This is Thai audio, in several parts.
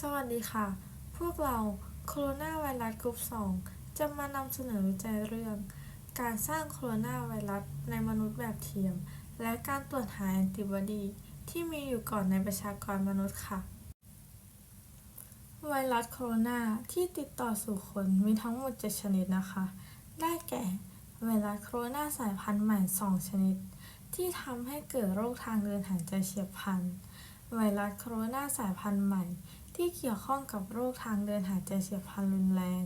สวัสดีค่ะ พวกเราโคโรนาไวรัสกลุ่ม2จะมานำเสนอวิจัยเรื่อง การสร้างโคโรนาไวรัสในมนุษย์แบบเทียม และการตรวจหาแอนติบอดีที่มีอยู่ก่อนในประชากรมนุษย์ค่ะ ไวรัสโคโรนาที่ติดต่อสู่คนมีทั้งหมด 7 ชนิดนะคะ ได้แก่ ไวรัสโคโรนาสายพันธุ์ใหม่ 2 ชนิด ที่ทำให้เกิดโรคทางเดินหายใจเฉียบพลัน ไวรัสโคโรนาสายพันธุ์ใหม่ ที่เกี่ยวข้องกับโรคทางเดินหายใจเฉียบพลันรุนแรง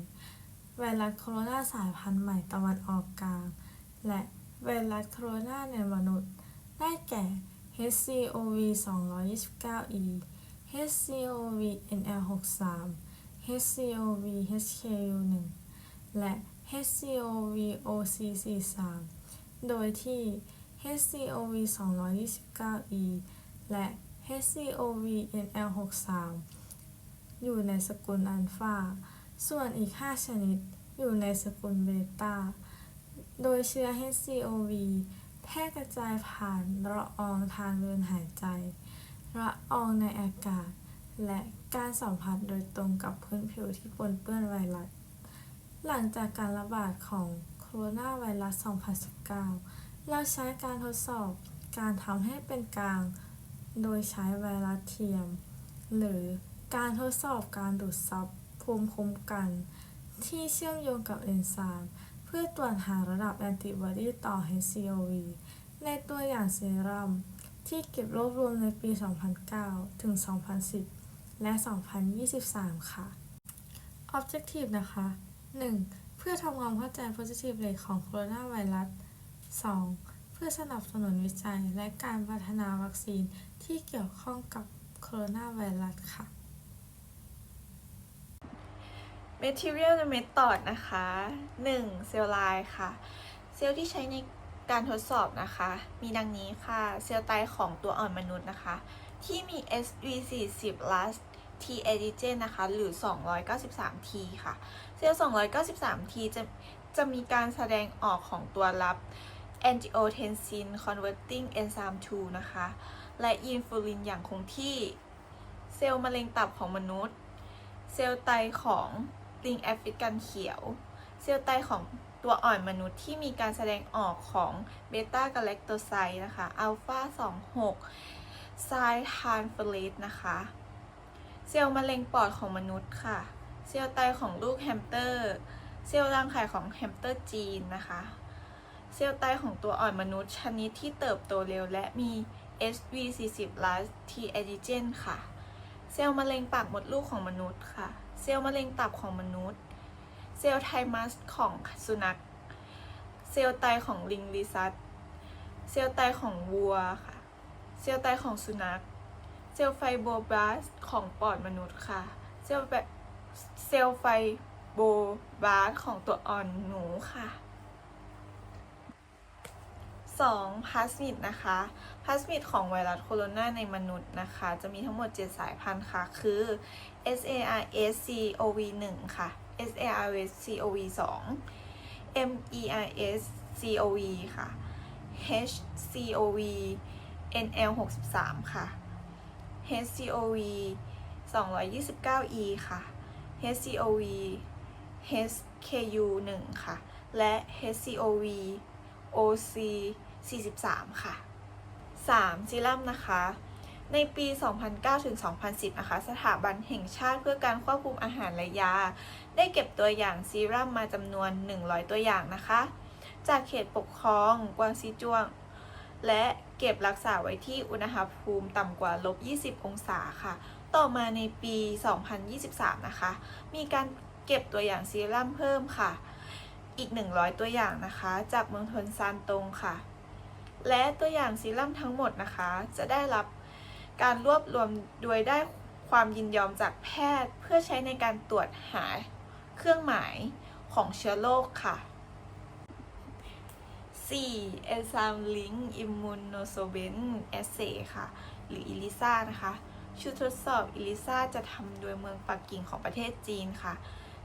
ไวรัสโคโรนาสายพันธุ์ใหม่ตะวันออกกลาง และไวรัสโคโรนาในมนุษย์ ได้แก่ HCOV 229E HCOV NL63 HCOV HKU1 และ HCOV OC43 โดยที่ HCOV 229E และ HCOV NL63 อยู่ในสกุลอัลฟา ส่วนอีก 5 ชนิดอยู่ในสกุลเบต้า โดยเชื้อ HCOV แพร่กระจายผ่านละอองทางเดินหายใจ ละอองในอากาศ และการสัมผัสโดยตรงกับพื้นผิวที่ปนเปื้อนไวรัส หลังจากการระบาดของโคโรนาไวรัส 2019 เราใช้การทดสอบการทำให้เป็นกลาง โดยใช้ไวรัสเทียม หรือการทดสอบการดูดซับภูมิคุ้มกัน ที่เชื่อมโยงกับเอนไซม์เพื่อตรวจหาระดับแอนติบอดีต่อ HCOV ในตัวอย่างเซรั่มที่เก็บรวบรวมในปี 2009 ถึง 2010 และ 2023 ค่ะ Objective นะคะ 1. เพื่อทำความเข้าใจ positive rate ของโคโรนาไวรัส 2. เพื่อสนับสนุนวิจัยและการพัฒนาวัคซีนที่เกี่ยวข้องกับโคโรนาไวรัสค่ะ Material ใน Method นะคะ 1. เซลล์ไลน์ค่ะ เซลล์ที่ใช้ในการทดสอบนะคะ มีดังนี้ค่ะ เซลล์ไตของตัวอ่อนมนุษย์นะคะ ที่มี SV40 last T antigen นะคะ หรือ 293 T ค่ะ เซลล์ 293 T จะจะมีการแสดงออกของตัวรับ angiotensin converting enzyme 2 นะคะ และอินฟูลินอย่างคงที่เซลล์มะเร็งตับของมนุษย์ เซลล์ไตของลิงแอฟริกันเขียว เซลล์ไตของตัวอ่อนมนุษย์ที่มีการแสดงออกของเบต้ากาแลคโตไซด์นะคะอัลฟา26ไซทานเฟเลตนะคะ เซลล์มะเร็งปอดของมนุษย์ค่ะ เซลล์ไตของลูกแฮมสเตอร์ เซลล์รังไข่ของแฮมสเตอร์จีนนะคะ เซลล์ไตของตัวอ่อนมนุษย์ ชนิดที่เติบโตเร็วและมี SV40 last antigen ค่ะ เซลล์มะเร็งปากมดลูกของมนุษย์ค่ะ เซลล์มะเร็งตับของมนุษย์ เซลล์ไทมัสของสุนัข เซลล์ไตของลิงลิซัสเซลล์ไตของวัวค่ะ เซลล์ไตของสุนัข เซลล์ไฟโบบลาสของปอดมนุษย์ค่ะ เซลล์เซลล์ไฟโบบลาสของตัวอ่อนหนูค่ะ 2. พลาสมิดนะคะพลาสมิดของไวรัสโคโรนาในมนุษย์นะคะ จะมีทั้งหมด 7 สายพันธุ์ค่ะ คือ SARS-CoV-1 ค่ะ SARS-CoV-2 MERS-CoV ค่ะ HCoV NL63 ค่ะ HCoV 229E ค่ะ HCoV HKU1 ค่ะ และ HCoV OC 43 ค่ะ 3. ซีรั่มนะคะ ในปี 2009 ถึง 2010 นะคะ สถาบันแห่งชาติเพื่อการควบคุมอาหารและยา ได้เก็บตัวอย่างซีรั่มมาจำนวน 100 ตัวอย่างนะคะ จากเขตปกครองกวางซีจวง และเก็บรักษาไว้ที่อุณหภูมิต่ำกว่าลบ 20 องศาค่ะ ต่อมาในปี 2023 นะคะ มีการเก็บตัวอย่างซีรั่มเพิ่มค่ะ อีก 100 ตัวอย่างนะคะ จากเมืองทนซานตงค่ะ และตัวอย่างซีรั่มทั้งหมดนะคะ จะได้รับการรวบรวมโดยได้ความยินยอมจากแพทย์เพื่อใช้ในการตรวจหาเครื่องหมายของเชื้อโรคค่ะ 4. Enzyme Link Immunosorbent Assay ค่ะ หรือ ELISA นะคะ ชุดทดสอบ ELISA จะทำโดยเมืองปักกิ่งของประเทศจีนค่ะ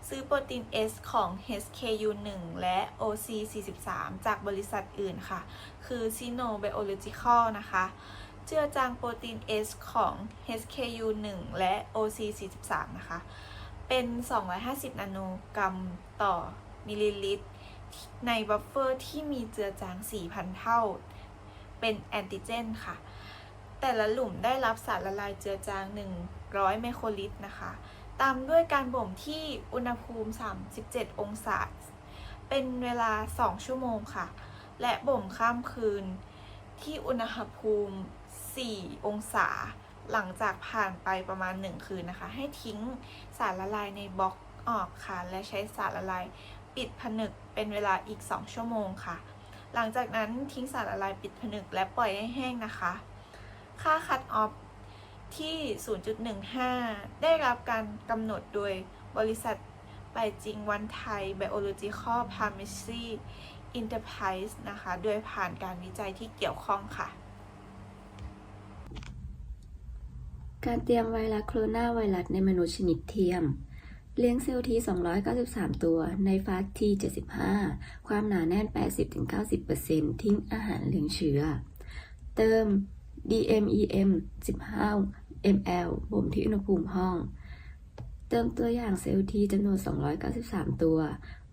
ซื้อโปรตีน S ของ HKU1 และ OC43 จากบริษัทอื่นค่ะ คือ Sino Biological นะคะ เจือจางโปรตีน S ของ HKU1 และ OC43 นะคะ เป็น 250 นาโนกรัมต่อมิลลิลิตร ในบัฟเฟอร์ที่มีเจือจาง 4,000 เท่า เป็นแอนติเจนค่ะ แต่ละหลุมได้รับสารละลายเจือจาง 100 ไมโครลิตรนะคะ ตามด้วยการบ่มที่อุณหภูมิ 37 องศา เป็นเวลา 2 ชั่วโมงค่ะ และบ่มข้ามคืนที่อุณหภูมิ 4 องศา หลังจากผ่านไปประมาณ 1 คืนนะคะ ให้ทิ้งสารละลายในบล็อกออกค่ะ และใช้สารละลายปิดผนึกเป็นเวลาอีก 2 ชั่วโมงค่ะ หลังจากนั้นทิ้งสารละลายปิดผนึกและปล่อยให้แห้งนะคะ ค่าคัตออฟ ที่ 0.15 ได้รับการกำหนดโดยบริษัทไปจริงวันไทย Biological Pharmacy Enterprise นะคะ โดยผ่านการวิจัยที่เกี่ยวข้องค่ะ การเตรียมไวรัสโคโรนาไวรัสในมนุษย์ชนิดเทียม เลี้ยงเซลล์ที293 ตัวในฟาสที75 ความหนาแน่น 80-90%ทิ้งอาหารเลี้ยงเชื้อ เติม DMEM 15 ml บ่มที่อุณหภูมิห้อง เติมตัวอย่างเซลล์ทีจำนวน 293 ตัว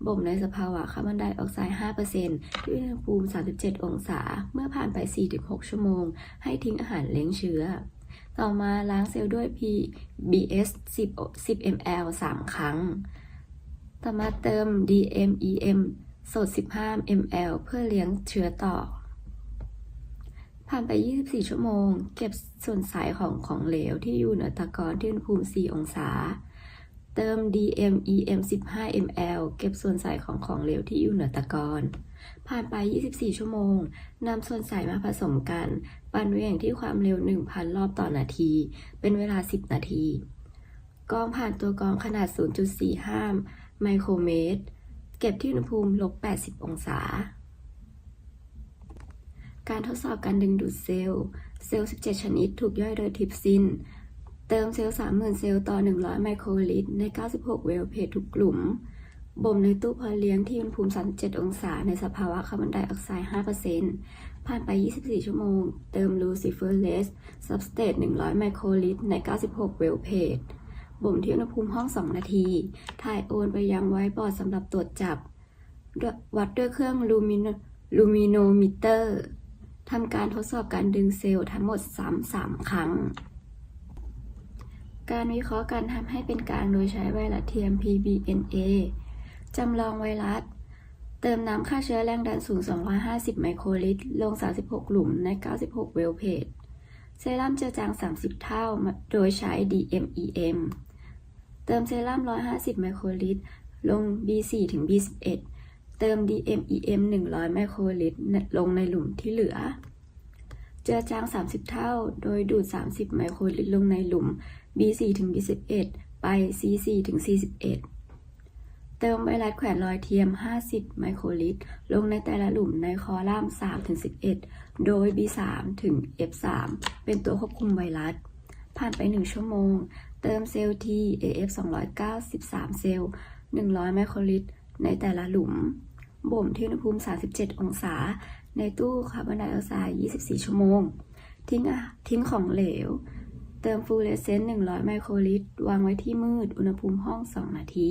บ่มในสภาวะคาร์บอนไดออกไซด์5%ที่อุณหภูมิ 37 องศา เมื่อผ่านไป 4-6 ชั่วโมง ให้ทิ้งอาหารเลี้ยงเชื้อ ต่อมาล้างเซลล์ด้วย PBS 10 10 ml 3 ครั้ง ต่อมาเติม DMEM สด 15 ml เพื่อเลี้ยงเชื้อต่อ ผ่านไป 24 ชั่วโมง เก็บส่วนสายของของเหลวที่อยู่เหนือตะกอนที่อุณหภูมิ 4 องศา เติม DMEM 15 ml เก็บส่วนสายของของเหลวที่อยู่เหนือตะกอน ผ่านไป 24 ชั่วโมง นำส่วนสายมาผสมกัน ปั่นเวียงที่ความเร็ว 1,000 รอบต่อนาที เป็นเวลา 10 นาทีกรองผ่านตัวกรองขนาด 0.45 ไมโครเมตร เก็บที่อุณหภูมิลบ 80 องศา การทดสอบการดึงดูดเซลล์ เซลล์ 17 ชนิด ถูกย่อยโดยทิปซิน เติมเซลล์ 30,000 เซลล์ต่อ 100 ไมโครลิตร ใน 96 เวลเพจทุกกลุ่ม บ่มในตู้เพาะเลี้ยงที่อุณหภูมิ 37 องศา ในสภาวะคาร์บอนไดออกไซด์ 5%ผ่านไป 24 ชั่วโมง เติม luciferase substrate 100 ไมโครลิตร ใน 96 เวลเพจบ่มที่อุณหภูมิห้อง 2 นาที ถ่ายโอนไปยังไวบอร์ดสำหรับตรวจจับ วัดด้วยเครื่อง lumino- luminometer ทำการทดสอบการดึงเซลล์ทั้งหมดซ้ำ3ครั้ง การวิเคราะห์การทำให้เป็นกลางโดยใช้ไวรัสเทียม pBNA จำลองไวรัส เติมน้ำฆ่าเชื้อแรงดันสูง 250 ไมโครลิตร ลง 36 หลุมใน 96 เวลเพจเซรั่มเจือจาง 30 เท่า โดยใช้ DMEM เติมเซรั่ม 150 ไมโครลิตร ลง B4 ถึง B11 เติม DMEM 100 ไมโครลิตรลงในหลุมที่เหลือ เจือจาง 30 เท่า โดยดูด 30 ไมโครลิตรลงในหลุม B4 ถึง B11 ไป C4 ถึง C11 เติมไวรัสแขวนรอยเทียม 50 ไมโครลิตร ลงในแต่ละหลุมในคอลัมน์3ถึง11 โดย B3 ถึง F3 เป็นตัวควบคุมไวรัส ผ่านไป 1 ชั่วโมง เติมเซลล์ T AF 293 เซลล์ 100 ไมโครลิตร ในแต่ละหลุม บ่มที่อุณหภูมิ 37 องศา ในตู้คาร์บอนไดออกไซด์ 24 ชั่วโมง ทิ้งทิ้งของเหลว เติมฟูเรสเซนต์ 100 ไมโครลิตร วางไว้ที่มืด อุณหภูมิห้อง 2 นาที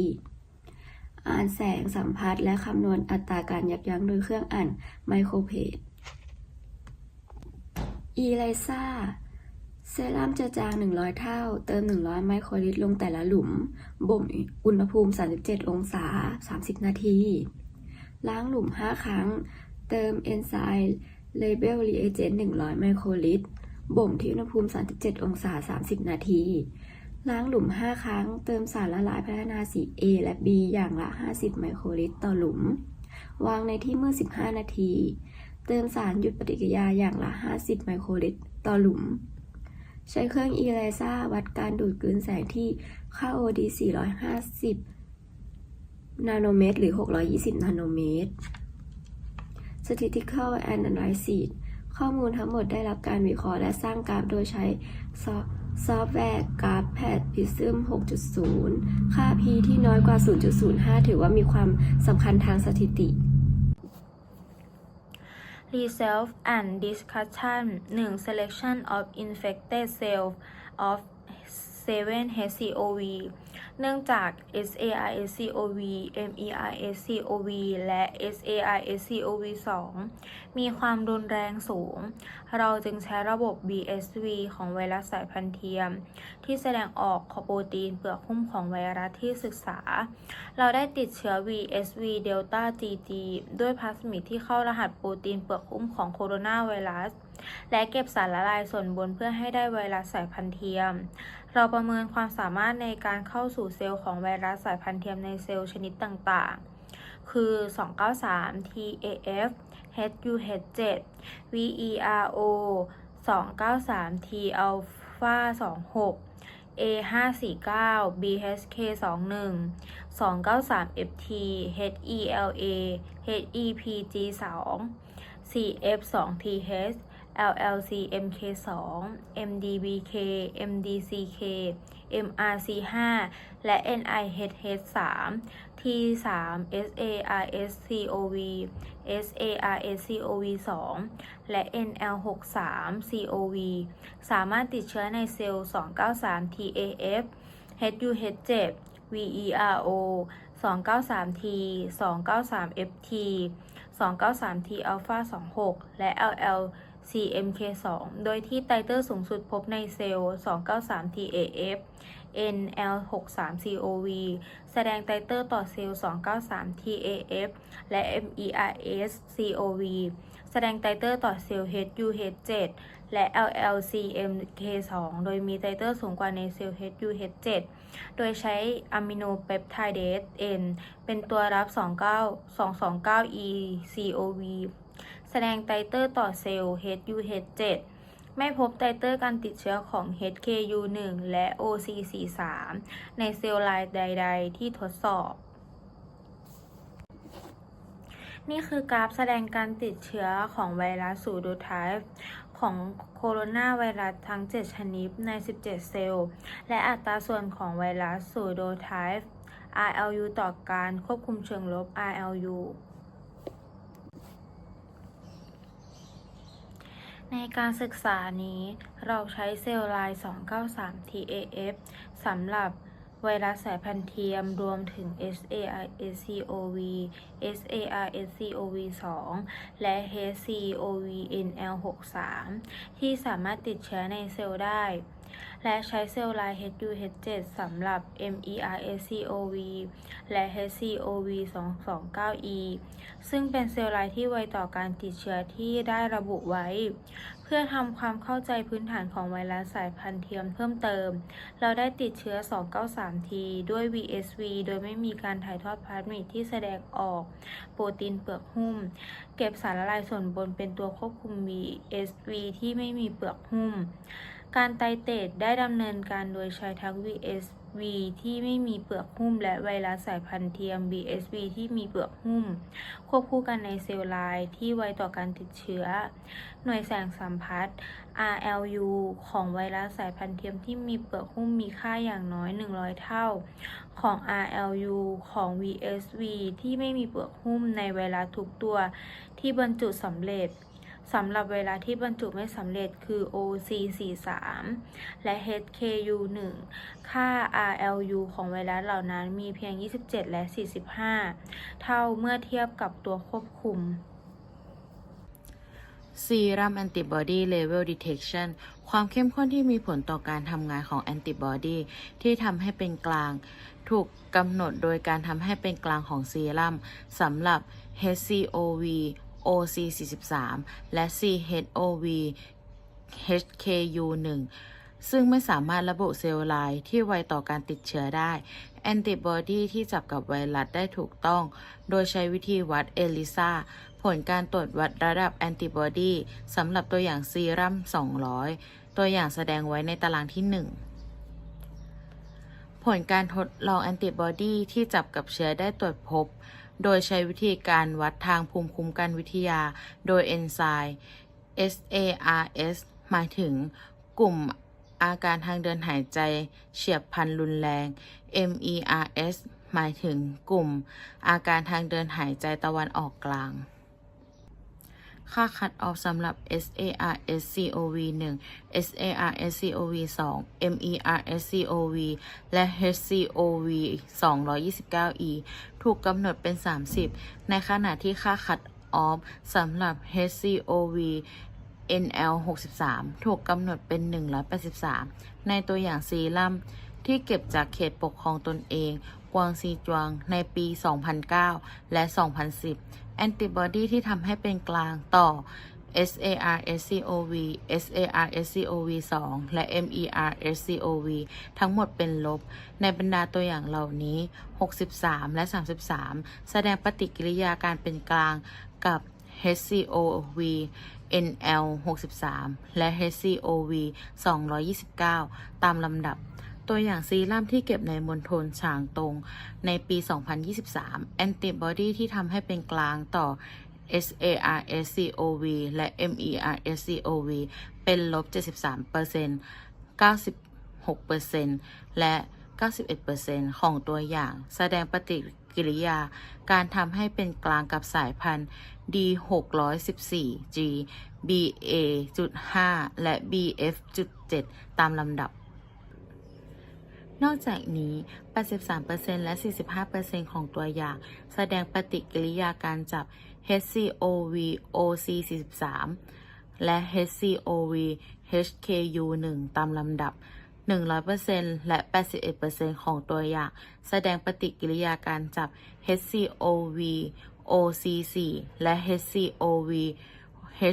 อ่านแสงสัมพัทธ์และคำนวณอัตราการยับยั้งโดยเครื่องอ่านไมโครเพจอีไลซ่าเซรั่มจือจาง 100 เท่า เติม 100 ไมโครลิตรลงแต่ละหลุม บ่มอุณหภูมิ 37 องศา 30 นาที ล้างหลุม 5 ครั้ง เติมเอนไซม์เลเบลรีเอเจนต์100 ไมโครลิตร บ่มที่อุณหภูมิ 37 องศา 30 นาที ล้างหลุม 5 ครั้ง เติมสารละลายพัฒนาสี A และ B อย่างละ 50 ไมโครลิตรต่อหลุม วางในที่มืด 15 นาที เติมสารหยุดปฏิกิริยาอย่างละ 50 ไมโครลิตรต่อหลุม ใช้เครื่องอีไลซ่าวัดการดูดกลืนแสงที่ค่า OD 450 นาโนเมตรหรือ 620 นาโนเมตร Statistical Analysis ข้อมูลทั้งหมดได้รับการวิเคราะห์และสร้างกราฟโดยใช้ซอฟต์แวร์กราฟแพด Prism 6.0 ค่า p ที่น้อยกว่า 0.05 ถือว่ามีความสำคัญทางสถิติ Resolve and Discussion 1. Selection of infected cells of 7 HCOV เนื่องจาก SARS-CoV MERS-CoV และ SARS-CoV-2 มีความรุนแรงสูง เราจึงใช้ระบบ BSV ของไวรัสสายพันธุ์เทียม ที่แสดงออกขอโปรตีนเปลือกหุ้มของไวรัสที่ศึกษา เราได้ติดเชื้อ VSV Delta GG ด้วยพลาสมิดที่เข้ารหัสโปรตีนเปลือกหุ้มของโคโรนาไวรัสและเก็บสารละลายส่วนบนเพื่อให้ได้ไวรัสสายพันธุ์เทียม เราประเมินความสามารถในการเข้าสู่เซลล์ของไวรัสสายพันธุ์เทียมในเซลล์ชนิดต่างๆ คือ 293 TAF HUH7 VERO 293 T alpha 26 A549 BHK21 293 FT HELA HEPG2 CF2TH LLCMK2 MDBK MDCK MRC5 และ NIHH3 T3 SARS-CoV SARS-CoV-2 และ NL63 CoV สามารถติดเชื้อในเซลล์ 293 TAF HUH7 VERO 293 T 293 FT 293 T alpha 26 และ LL CMK2 โดยที่ไตเตอร์สูงสุดพบในเซลล์ 293 TAF NL63 CoV แสดงไตเตอร์ต่อเซลล์ 293 TAF และ MERS CoV แสดงไตเตอร์ต่อเซลล์ HUH7 และ LLCMK2 โดยมีไตเตอร์สูงกว่าในเซลล์ HUH7 โดยใช้อะมิโนเปปไทเดส N เป็นตัวรับ 29 229E-CoV ดงไตเตอร์ต่อเซลล์ HUH7 ไม่พบไตเตอร์การติดเชื้อของ HKU1 และ OC43 ในเซลล์ลายใด ๆ ที่ทดสอบ นี่คือกราฟแสดงการติดเชื้อของไวรัสสูโดไทป์ของโคโรนาไวรัสทั้ง 7 ชนิดใน 17 เซลล์ และอัตราส่วนของไวรัสสูโดไทป์ RLU ต่อการควบคุมเชิงลบ RLU ในการศึกษานี้เราใช้เซลล์ไลน์ 293 TAF สำหรับไวรัสสายพันธุ์เทียมรวมถึง SARS-CoV SARS-CoV-2 และ HCOV-NL63 ที่สามารถติดเชื้อในเซลล์ได้ และใช้เซลล์ไลน์ HUH7 สำหรับ MERS-CoV และ HCOV-229E ซึ่งเป็นเซลล์ไลน์ที่ไวต่อการติดเชื้อที่ได้ระบุไว้ เพื่อทำความเข้าใจพื้นฐานของไวรัสสายพันธุ์เทียมเพิ่มเติม เราได้ติดเชื้อ 293T ด้วย VSV โดยไม่มีการถ่ายทอดพลาสมิดที่แสดงออก โปรตีนเปลือกหุ้ม เก็บสารละลายส่วนบนเป็นตัวควบคุม VSV ที่ไม่มีเปลือกหุ้ม การไตเตดได้ดำเนินการโดยใช้ทั้ง VSV ที่ไม่มีเปลือกหุ้ม และไวรัสสายพันธุ์เทียม VSV ที่มีเปลือกหุ้ม ควบคู่กันในเซลล์ลน์ที่ไวต่อการติดเชื้อ หน่วยแสงสัมพัทธ์ RLU ของไวรัสสายพันธุ์เทียมที่มีเปลือกหุ้มมีค่าอย่างน้อย 100 เท่า ของ RLU ของ VSV ที่ไม่มีเปลือกหุ้มในไวรัสทุกตัวที่บรรจุสำเร็จ สำหรับไวรัสที่บรรจุไม่สำเร็จคือ OC43 และ HKU1 ค่า RLU ของไวรัสเหล่านั้นมีเพียง 27 และ 45 เท่าเมื่อเทียบกับตัวควบคุม Serum Antibody Level Detection ความเข้มข้นที่มีผลต่อการทำงานของแอนติบอดีที่ทำให้เป็นกลาง ถูกกำหนดโดยการทำให้เป็นกลางของซีรัมสำหรับ HCOV OC43 และ CHOV HKU1 ซึ่งไม่สามารถระบุเซลล์ลน์ที่ไวต่อการติดเชื้อได้ แอนติบอดีที่จับกับไวรัสได้ถูกต้อง โดยใช้วิธีวัดเอลิซาผลการตรวจวัดระดับแอนติบอดีสำหรับตัวอย่างซีรัม 200 ตัวอย่างแสดงไว้ในตารางที่ 1ผลการทดลองแอนติบอดีที่จับกับเชื้อได้ตรวจพบ โดยใช้วิธีการวัดทางภูมิคุ้มกันวิทยา โดยเอนไซม์ SARS หมายถึงกลุ่มอาการทางเดินหายใจเฉียบพลันรุนแรง MERS หมายถึงกลุ่มอาการทางเดินหายใจตะวันออกกลาง ค่าคัดออฟสำหรับ SARS-CoV 1 SARS-CoV 2 MERS-CoV และ HCoV 229E ถูกกำหนดเป็น 30 ในขณะที่ค่าคัดออฟสำหรับ HCoV NL 63 ถูกกำหนดเป็น 183 ในตัวอย่างซีรัมที่เก็บจากเขตปกครองตนเอง กวางซีจวงในปี 2009 และ 2010 แอนติบอดีที่ทำให้เป็นกลางต่อ SARS-CoV SARS-CoV 2 และ MERS-CoV ทั้งหมดเป็นลบ ในบรรดาตัวอย่างเหล่านี้ 63 และ 33 แสดงปฏิกิริยาการเป็นกลางกับ HCoV NL 63 และ HCoV 229 ตามลำดับ ตัวอย่างซีรั่มที่เก็บในมณฑลฉางตง ในปี 2023 แอนติบอดีที่ทำให้เป็นกลางต่อ SARS-CoV และ MERS-CoV เป็นลบ 73% 96%และ 91%ของตัวอย่าง แสดงปฏิกิริยา การทำให้เป็นกลางกับสายพันธุ์ D614G BA.5 และ BF.7 ตามลำดับ นอกจากนี้ 83%และ 45%ของตัวอย่าง แสดงปฏิกิริยาการจับ HCOV OC43 และ HCOV HKU1 ตามลำดับ 100%และ 81%ของตัวอย่าง แสดงปฏิกิริยาการจับ HCOV OC4 และ HCOV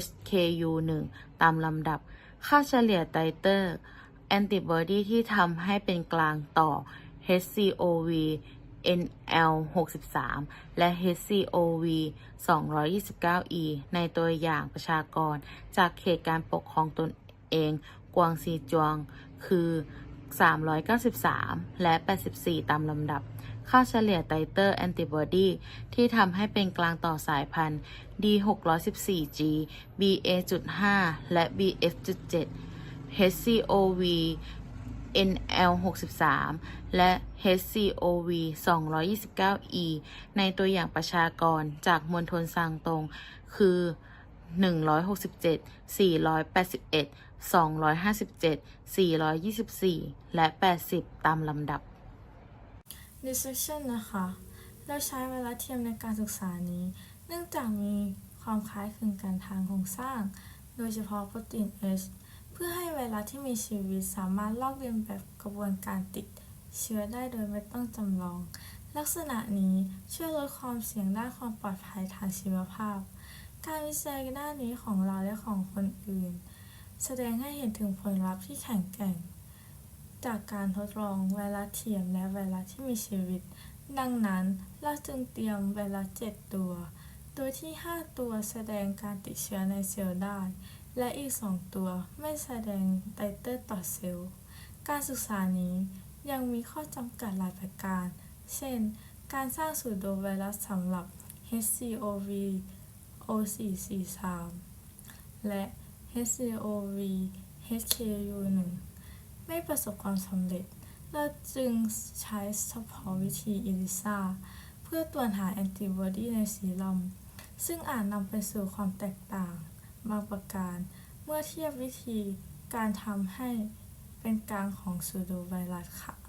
HKU1 ตามลำดับ ค่าเฉลี่ยไตเตอร์ แอนติบอดีที่ทำให้เป็นกลางต่อ HCOV NL 63 และ HCOV 229E ในตัวอย่างประชากร จากเขตการปกครองตนเอง กวางซีจวง คือ 393 และ 84 ตามลำดับ ค่าเฉลี่ยไตเตอร์แอนติบอดีที่ทำให้เป็นกลางต่อสายพันธุ์ D614G BA.5 และ BF.7 HCOV NL 63 และ HCOV 229E ในตัวอย่างประชากรจากมณฑลซางตรง คือ 167 481 257 424 และ 80 ตามลำดับ dissection นะคะ เราใช้ไวรัสเทียมในการศึกษานี้ เนื่องจากมีความคล้ายคลึงกันทางโครงสร้าง โดยเฉพาะโปรตีน H เพื่อให้ไวรัสที่มีชีวิตสามารถลอกเลียนแบบกระบวนการติดเชื้อได้โดยไม่ต้องจำลอง ลักษณะนี้ช่วยลดความเสี่ยงด้านความปลอดภัยทางชีวภาพ การวิจัยด้านนี้ของเราและของคนอื่น แสดงให้เห็นถึงผลลัพธ์ที่แข็งแกร่ง จากการทดลองไวรัสเทียมและไวรัสที่มีชีวิต ดังนั้นเราจึงเตรียมไวรัส7ตัว โดยที่ 5 ตัวแสดงการติดเชื้อในเซลล์ได้ และอีก 2 ตัวไม่แสดงไตเตอร์ต่อเซลล์ การศึกษานี้ยังมีข้อจำกัดหลายประการ เช่น การสร้างสูตรโดไวรัสสำหรับ HCOV O443 และ HCOV HKU1 ไม่ประสบความสำเร็จ เราจึงใช้เฉพาะวิธีอิลิซาเพื่อตรวจหาแอนติบอดีในซีรัมซึ่งอาจนำไปสู่ความแตกต่าง บางประการ เมื่อเทียบวิธีการทำให้เป็นกลางของซูโดไวรัสค่ะ